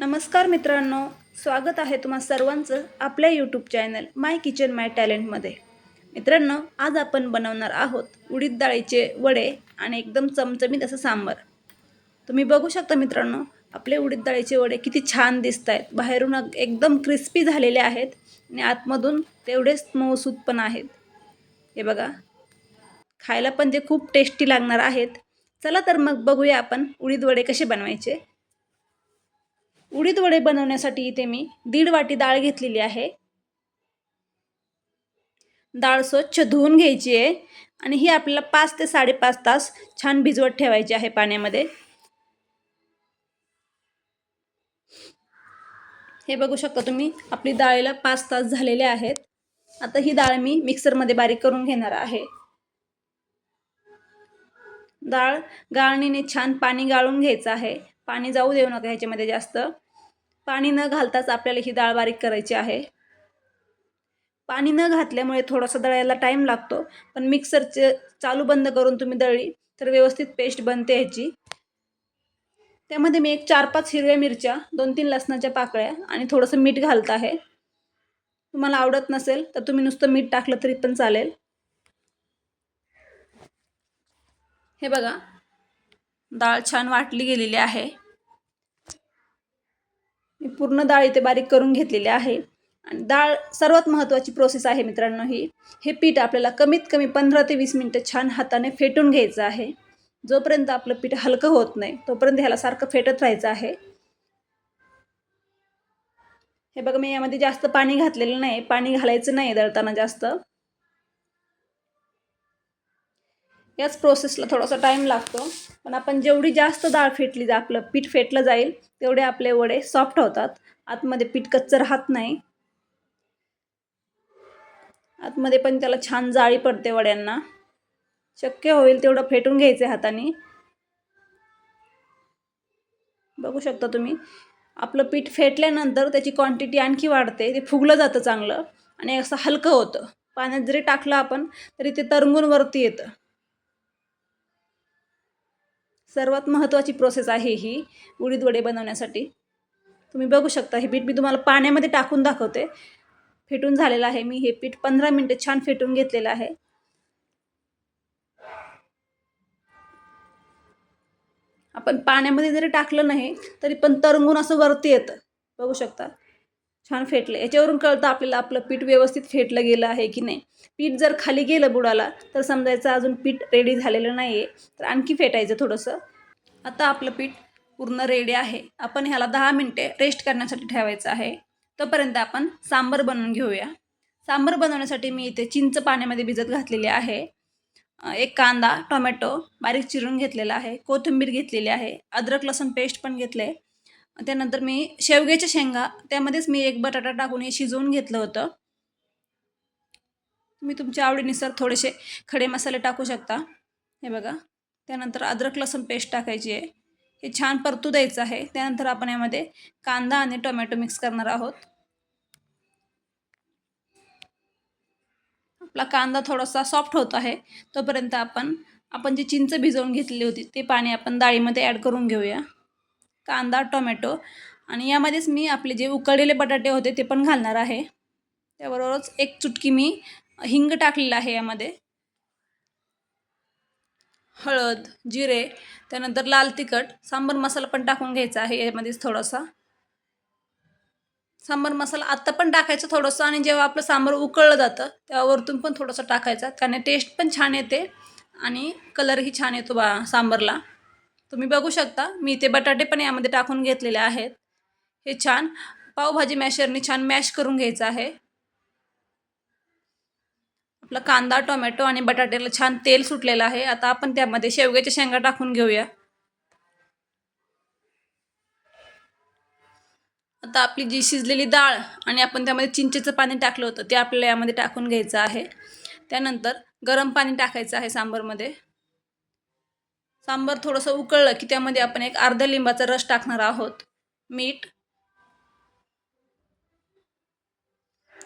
नमस्कार मित्रांनो स्वागत आहे तुम्हा सर्वांचं आपल्या YouTube channel my kitchen my टॅलेंटमध्ये मित्रांनो आज आपण बनवणार आहोत उडीद डाळीचे वडे आणि एकदम चमचमीत असं सांबार. तुम्ही बघू शकता मित्रांनो आपले उडीद डाळीचे वडे किती छान दिसत आहेत बाहेरून एकदम क्रिस्पी झालेले आहेत आणि आतमधून तेवढेच मऊसूद पण आहेत. हे बघा खायला पण ते खूप टेस्टी लागणार आहेत. चला तर मग बघूया आपण उडीद वडे कसे बनवायचे. उडीद वडे बनवण्यासाठी इथे मी दीड वाटी डाळ घेतलेली आहे. डाळ स्वच्छ धुवून घ्यायची आहे आणि ही आपल्याला पाच ते साडेपाच तास छान भिजवत ठेवायची आहे पाण्यामध्ये. हे बघू शकता तुम्ही आपली डाळीला पाच तास झालेले आहेत. आता ही डाळ मी मिक्सरमध्ये बारीक करून घेणार आहे. डाळ गाळणीने छान पाणी गाळून घ्यायचं आहे. पाणी जाऊ देऊ नका ह्याच्यामध्ये जास्त. पाणी न घालताच आपल्याला ही डाळ बारीक करायची आहे. पाणी न घातल्यामुळे थोडासा दळायला टाईम लागतो. पण मिक्सरचे चालू बंद करून तुम्ही दळली तर व्यवस्थित पेस्ट बनते ह्याची. त्यामध्ये मी एक चार पाच हिरव्या मिरच्या दोन तीन लसणाच्या पाकळ्या आणि थोडंसं मीठ घालत आहे. तुम्हाला आवडत नसेल तर तुम्ही नुसतं मीठ टाकलं तरी पण चालेल. हे बघा. डाळ छान वाटली गेलेली आहे. मी पूर्ण डाळ इथे बारीक करून घेतलेली आहे. आणि डाळ सर्वात महत्त्वाची प्रोसेस आहे मित्रांनो ही. हे पीठ आपल्याला कमीत कमी पंधरा ते वीस मिनटं छान हाताने फेटून घ्यायचं आहे. जोपर्यंत आपलं पीठ हलकं होत नाही तोपर्यंत ह्याला सारखं फेटत राहायचं आहे. हे बघा मी यामध्ये जास्त पाणी घातलेलं नाही. पाणी घालायचं नाही दळताना जास्त. याच प्रोसेसला थोडासा टाईम लागतो. पण आपण जेवढी जास्त डाळ फेटली जा आपलं पीठ फेटलं जाईल तेवढे आपले वडे सॉफ्ट होतात. आतमध्ये पीठ कच्चं राहत नाही. आतमध्ये पण त्याला छान जाळी पडते वड्यांना. शक्य होईल तेवढं फेटून घ्यायचं हाताने. बघू शकता तुम्ही. आपलं पीठ फेटल्यानंतर त्याची क्वांटिटी आणखी वाढते. ते फुगलं जातं चांगलं आणि असं हलकं होतं. पाण्यात जरी टाकलं आपण तरी ते तरंगून वरती येतं. सर्वात महत्त्वाची प्रोसेस आहे ही उडीद वडे बनवण्यासाठी. तुम्ही बघू शकता हे पीठ मी तुम्हाला पाण्यामध्ये टाकून दाखवते. फेटून झालेलं आहे मी हे पीठ पंधरा मिनटं छान फेटून घेतलेलं आहे. आपण पाण्यामध्ये जरी टाकलं नाही तरी पण तरंगून असं वरती येतं. बघू शकता. छान फेटलं. याच्यावरून कळतं आपल्याला आपलं पीठ व्यवस्थित फेटलं गेलं आहे की नाही. पीठ जर खाली गेलं बुडाला तर समजायचं अजून पीठ रेडी झालेलं नाही आहे तर आणखी फेटायचं थोडंसं. आता आपलं पीठ पूर्ण रेडी आहे. आपण ह्याला दहा मिनटे रेस्ट करण्यासाठी ठेवायचं आहे. तोपर्यंत आपण सांबर बनवून घेऊया. सांबर बनवण्यासाठी मी इथे चिंच पाण्यामध्ये भिजत घातलेली आहे. एक कांदा टोमॅटो बारीक चिरून घेतलेला आहे. कोथिंबीर घेतलेली आहे. अद्रक लसूण पेस्ट पण घेतले त्यानंतर मी शेवग्याच्या शेंगा त्यामध्येच मी एक बटाटा टाकून हे शिजवून घेतलं होतं. तुम्ही तुमच्या आवडीनुसार थोडेसे खडे मसाले टाकू शकता. हे बघा त्यानंतर अद्रक लसूण पेस्ट टाकायची आहे. हे छान परतू द्यायचं आहे. त्यानंतर आपण यामध्ये कांदा आणि टोमॅटो मिक्स करणार आहोत. आपला कांदा थोडासा सॉफ्ट होत आहे तोपर्यंत आपण आपण जी चिंच भिजवून घेतली होती ते पाणी आपण डाळीमध्ये ॲड करून घेऊया. कांदा टोमॅटो आणि यामध्येच मी आपले जे उकळलेले बटाटे होते ते पण घालणार आहे. त्याबरोबरच एक चुटकी मी हिंग टाकलेलं आहे यामध्ये. हळद जिरे त्यानंतर लाल तिखट सांबर मसाला पण टाकून घ्यायचा आहे यामध्येच थोडासा. सांबर मसाला आत्ता पण टाकायचा थोडंसं आणि जेव्हा आपलं सांबर उकळलं जातं तेव्हा वरतून पण थोडंसं टाकायचं त्याने टेस्ट पण छान येते आणि कलरही छान येतो बा सांबरला. तुम्ही बघू शकता मी ते बटाटे पण यामध्ये टाकून घेतलेले आहेत. हे छान पावभाजी मॅशरने छान मॅश करून घ्यायचं आहे. आपला कांदा टोमॅटो आणि बटाट्याला छान तेल सुटलेलं आहे. आता आपण त्यामध्ये शेवग्याच्या शेंगा टाकून घेऊया. आता आपली जी शिजलेली डाळ आणि आपण त्यामध्ये चिंचेचं पाणी टाकलं होतं ते आपल्याला यामध्ये टाकून घ्यायचं आहे. त्यानंतर गरम पाणी टाकायचं आहे सांबरमध्ये. सांबार थोडंसं उकळलं की त्यामध्ये आपण एक अर्धा लिंबाचा रस टाकणार आहोत. मीठ.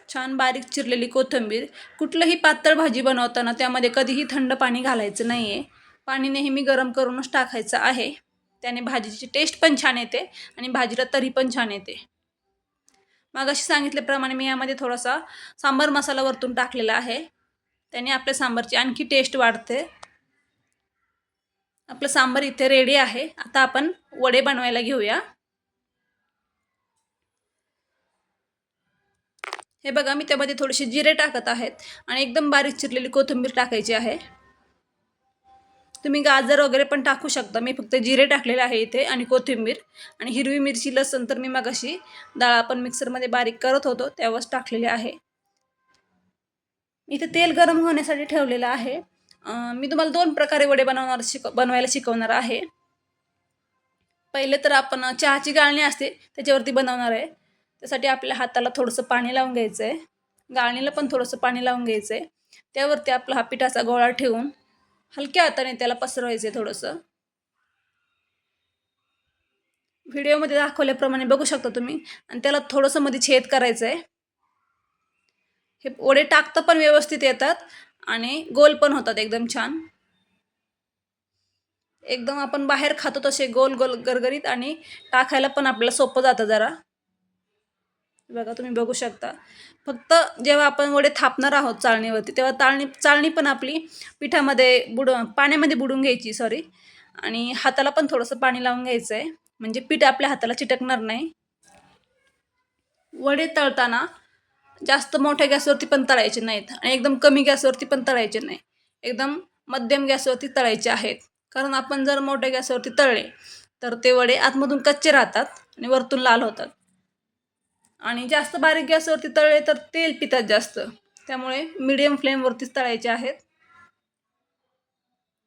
छान बारीक चिरलेली कोथिंबीर. कुठलंही पातळ भाजी बनवताना त्यामध्ये कधीही थंड पाणी घालायचं नाही आहे पाणी नेहमी गरम करूनच टाकायचं आहे. त्याने भाजीची टेस्ट पण छान येते आणि भाजीला तरी पण छान येते. मग अशी सांगितल्याप्रमाणे मी यामध्ये थोडासा सांबार मसाला वरतून टाकलेला आहे. त्याने आपल्या सांबारची आणखी टेस्ट वाढते. आपलं सांबार इथे रेडी आहे. आता आपण वडे बनवायला घेऊया. हे बघा मी त्यामध्ये थोडेसे जिरे टाकत आहेत आणि एकदम बारीक चिरलेली कोथिंबीर टाकायची आहे. तुम्ही गाजर वगैरे पण टाकू शकता. मी फक्त जिरे टाकलेले आहे इथे आणि कोथिंबीर आणि हिरवी मिरची लसण तर मी मगाशी डाळ आपण मिक्सरमध्ये बारीक करत होतो त्यावरच टाकलेली आहे. इथे तेल गरम होण्यासाठी ठेवलेलं आहे. मी तुम्हाला दोन प्रकारे वडे बनवणार शिक बनवायला शिकवणार आहे. पहिले तर आपण चहाची गाळणी असते त्याच्यावरती बनवणार आहे. त्यासाठी आपल्या हाताला थोडंसं पाणी लावून घ्यायचं आहे गाळणीला पण थोडंसं पाणी लावून घ्यायचं आहे त्यावरती आपला हा पिठाचा गोळा ठेवून हलक्या हाताने त्याला पसरवायचं आहे थोडंसं. व्हिडिओमध्ये दाखवल्याप्रमाणे बघू शकता तुम्ही. आणि त्याला थोडंसं मध्ये छेद करायचं आहे हे वडे टाकतं पण व्यवस्थित येतात. आणि गोल पण होतात एकदम छान. एकदम आपण बाहेर खातो तसे गोल गोल गरगरीत आणि टाकायला पण आपल्याला सोपं जातं जरा. बघा तुम्ही बघू शकता. फक्त जेव्हा आपण वडे थापणार आहोत चाळणीवरती तेव्हा चाळणी चाळणी पण आपली पिठामध्ये बुड पाण्यामध्ये बुडून घ्यायची सॉरी आणि हाताला पण थोडंसं पाणी लावून घ्यायचं आहे म्हणजे पीठ आपल्या हाताला चिटकणार नाही. वडे तळताना जास्त मोठ्या गॅसवरती पण तळायचे नाहीत आणि एकदम कमी गॅसवरती पण तळायचे नाही. एकदम मध्यम गॅसवरती तळायचे आहेत. कारण आपण जर मोठ्या गॅसवरती तळले तर ते वडे आतमधून कच्चे राहतात आणि वरतून लाल होतात. आणि जास्त बारीक गॅसवरती तळले तर तेल पितात जास्त. त्यामुळे मिडियम फ्लेमवरतीच तळायचे आहेत.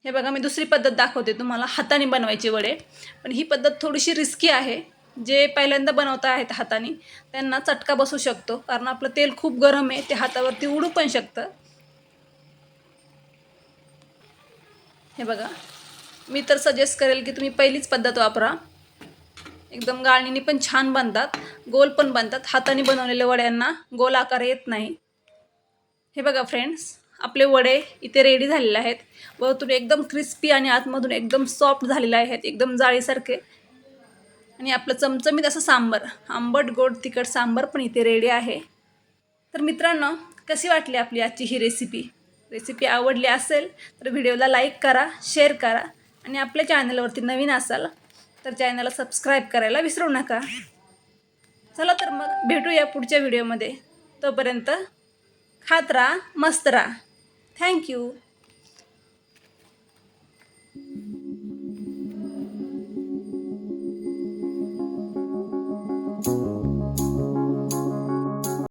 हे बघा मी दुसरी पद्धत दाखवते तुम्हाला. हाताने बनवायचे वडे. पण ही पद्धत थोडीशी रिस्की आहे. जे पहिल्यांदा बनवता आहेत हाताने त्यांना चटका बसू शकतो. कारण आपलं तेल खूप गरम आहे ते हातावरती उडू पण शकतं. हे बघा. मी तर सजेस्ट करेल की तुम्ही पहिलीच पद्धत वापरा. एकदम गाळणीने पण छान बनतात. गोल पण बनतात. हाताने बनवलेल्या वड्यांना गोल आकार येत नाही. हे बघा फ्रेंड्स आपले वडे इथे रेडी झालेले आहेत. वरतून एकदम क्रिस्पी आणि आतमधून एकदम सॉफ्ट झालेले आहेत. एकदम जाळीसारखे. आणि आपलं चमचमीत असं सांबर आंबट गोड तिखट सांबर पण इथे रेडी आहे. तर मित्रांनो कशी वाटली आपली आजची ही रेसिपी रेसिपी आवडली असेल तर व्हिडिओला लाईक करा शेअर करा आणि आपल्या चॅनलवरती नवीन असाल तर चॅनलला सबस्क्राईब करायला विसरू नका. चला तर मग भेटूया पुढच्या व्हिडिओमध्ये तोपर्यंत खात राहा मस्त राहा. थँक्यू